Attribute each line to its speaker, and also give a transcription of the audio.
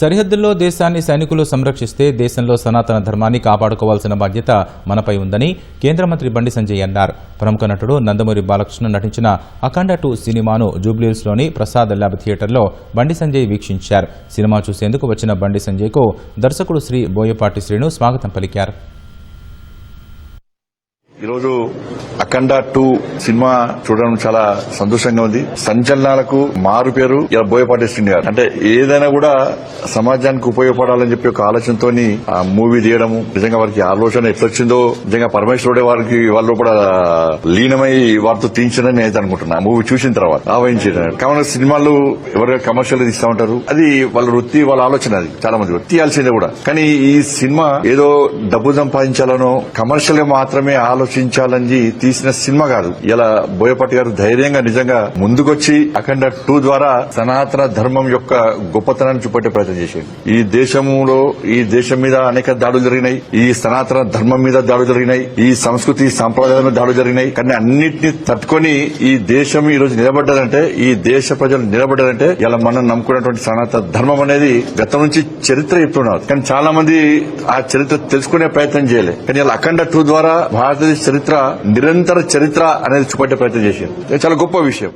Speaker 1: సరిహద్దుల్లో దేశాన్ని సైనికులు సంరక్షిస్తే దేశంలో సనాతన ధర్మాన్ని కాపాడుకోవాల్సిన బాధ్యత మనపై ఉందని కేంద్ర మంత్రి బండి సంజయ్ అన్నారు. ప్రముఖ నటుడు నందమూరి బాలకృష్ణ నటించిన అఖండ టూ సినిమాను జూబ్లీహిల్స్లోని ప్రసాద్ ల్యాబ్ థియేటర్లో బండి సంజయ్ వీక్షించారు. సినిమా చూసేందుకు వచ్చిన బండి సంజయ్కు దర్శకుడు శ్రీ బోయపాటి శ్రీను స్వాగతం పలికారు.
Speaker 2: ఈరోజు అఖండ టూ సినిమా చూడడం చాలా సంతోషంగా ఉంది. సంచలనాలకు మారు పేరు ఇలా బోయపాటి శ్రీని గారు అంటే ఏదైనా కూడా సమాజానికి ఉపయోగపడాలని చెప్పి ఒక ఆలోచనతో ఆ మూవీ తీయడము నిజంగా వారికి ఆలోచన ఎట్లొచ్చిందో నిజంగా పరమేశ్వరుడే వారికి వాళ్ళు కూడా లీనమై వారితో తీయించడని నేను అనుకుంటున్నా. మూవీ చూసిన తర్వాత ఆవహించారు కావున సినిమాలు ఎవరైనా కమర్షియల్ తీస్తా ఉంటారు అది వాళ్ళ వృత్తి వాళ్ళ ఆలోచన అది. చాలా మంది తీయాల్సిందే కూడా. కానీ ఈ సినిమా ఏదో డబ్బు సంపాదించాలనో కమర్షియల్ మాత్రమే ఆలోచన ఆలోచించాలని తీసిన సినిమా కాదు. ఇలా బోయపాటి గారు ధైర్యంగా నిజంగా ముందుకొచ్చి అఖండ టూ ద్వారా సనాతన ధర్మం యొక్క గొప్పతనాన్ని చూపెట్టే ప్రయత్నం చేశారు. ఈ దేశంలో ఈ దేశం మీద అనేక దాడులు జరిగినాయి. ఈ సనాతన ధర్మం మీద దాడులు జరిగినాయి. ఈ సంస్కృతి సంప్రదాయాల మీద దాడులు జరిగినాయి. కానీ అన్నింటినీ తట్టుకొని ఈ దేశం ఈ రోజు నిలబడ్డారంటే ఈ దేశ ప్రజలు నిలబడ్డారంటే ఇలా మనం నమ్ముకున్నటువంటి సనాతన ధర్మం అనేది గతం నుంచి చరిత్ర చెప్తున్నారు. కానీ చాలా మంది ఆ చరిత్ర తెలుసుకునే ప్రయత్నం చేయలేదు కానీ ఇలా అఖండ టూ ద్వారా భారతదేశ చరిత్ర నిరంతర చరిత్ర అనేది చూపెట్టే ప్రయత్నం చేశారు చాలా గొప్ప విషయం.